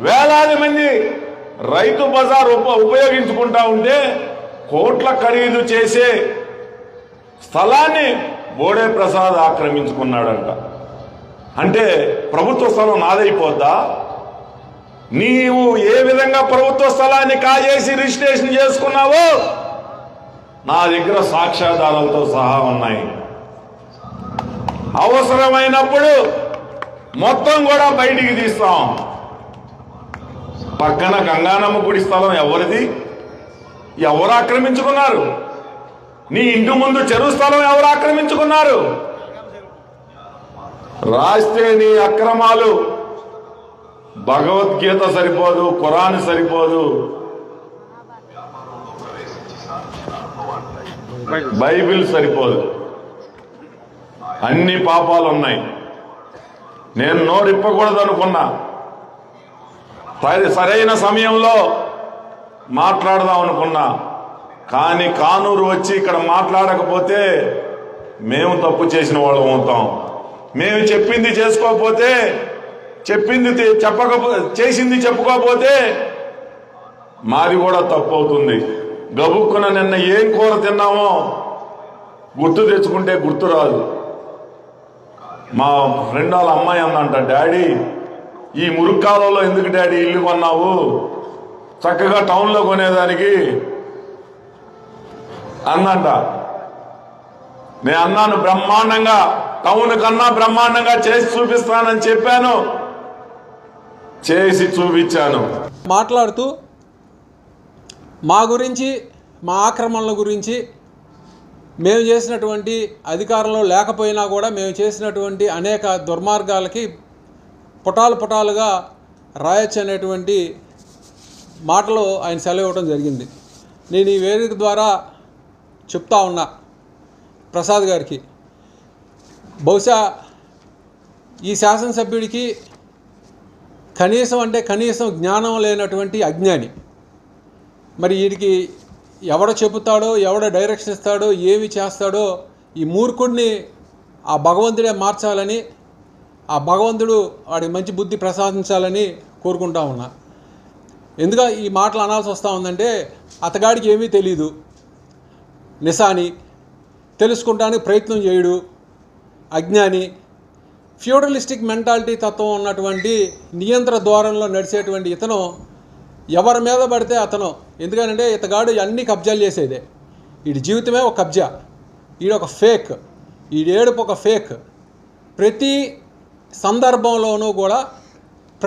వేలాది మంది రైతు బజార్ ఉప ఉపయోగించుకుంటా ఉంటే కోట్ల ఖరీదు చేసే స్థలాన్ని బోడే ప్రసాద్ ఆక్రమించుకున్నాడంట. అంటే ప్రభుత్వ స్థలం నాదైపోద్దా? నీవు ఏ విధంగా ప్రభుత్వ స్థలాన్ని కాజేసి రిజిస్ట్రేషన్ చేసుకున్నావో నా దగ్గర సాక్ష్యాధారాలతో సహా ఉన్నాయి. అవసరమైనప్పుడు మొత్తం కూడా బయటికి తీస్తాం. పక్కన గంగానమ్మ గుడి స్థలం ఎవరిది? ఎవరు ఆక్రమించుకున్నారు? నీ ఇంటి ముందు చెరువు స్థలం ఎవరు ఆక్రమించుకున్నారు? రాస్తే నీ అక్రమాలు. భగవద్గీత సరిపోదు ఖురాన్ సరిపోదు. బైబిల్ సరిపోదు. అన్ని పాపాలు ఉన్నాయి. నేను నోరిప్పకూడదు అనుకున్నా సరైన సమయంలో మాట్లాడదాం అనుకున్నా. కానీ కానూరు వచ్చి ఇక్కడ మాట్లాడకపోతే మేము తప్పు చేసిన వాళ్ళం అవుతాం. మేము చెప్పింది చేసుకోకపోతే చెప్పింది చెప్పక చేసింది చెప్పుకోకపోతే మాది కూడా తప్పు అవుతుంది. గబుక్కున నిన్న ఏం కూర తిన్నామో గుర్తు తెచ్చుకుంటే గుర్తు రాదు. మా ఫ్రెండ్ వాళ్ళ అమ్మాయి అందంట డాడీ ఈ మురుక్కాలలో ఎందుకు డాడీ ఇల్లు కొన్నావు? చక్కగా టౌన్లో కొనేదానికి. అందంట నేను అన్నాను బ్రహ్మాండంగా టౌన్ కన్నా బ్రహ్మాండంగా చేసి చూపిస్తానని చెప్పాను. చేసి చూపించాను. మాట్లాడుతూ మా గురించి మా ఆక్రమణల గురించి మేము చేసినటువంటి అధికారంలో లేకపోయినా కూడా మేము చేసినటువంటి అనేక దుర్మార్గాలకి పుటాలు పుటాలుగా రాయొచ్చు అనేటువంటి మాటలు ఆయన సెలవు ఇవ్వడం జరిగింది. నేను ఈ వేదిక ద్వారా చెప్తా ఉన్నా ప్రసాద్ గారికి. బహుశా ఈ శాసనసభ్యుడికి కనీసం అంటే కనీసం జ్ఞానం లేనటువంటి అజ్ఞాని. మరి వీడికి ఎవడ చెబుతాడో ఎవడ డైరెక్షన్ ఇస్తాడో ఏమి చేస్తాడో ఈ మూర్ఖుడిని ఆ భగవంతుడే మార్చాలని ఆ భగవంతుడు వాడికి మంచి బుద్ధి ప్రసాదించాలని కోరుకుంటా ఉన్నా. ఎందుక ఈ మాటలు అనాల్సి వస్తూ ఉందంటే అతగాడికి ఏమీ తెలీదు. నిశాని తెలుసుకుంటానికి ప్రయత్నం చేయడు అజ్ఞాని ఫ్యూడలిస్టిక్ మెంటాలిటీ తత్వం ఉన్నటువంటి నియంత్ర ద్వారంలో నడిచేటువంటి ఇతను ఎవరి మీద పడితే అతను. ఎందుకనంటే ఇతగాడు అన్ని కబ్జాలు చేసేదే. వీడి జీవితమే ఒక కబ్జా. ఈడొక ఒక ఫేక్. ఈడేడుపు ఏడుపు ఒక ఫేక్. ప్రతి సందర్భంలోనూ కూడా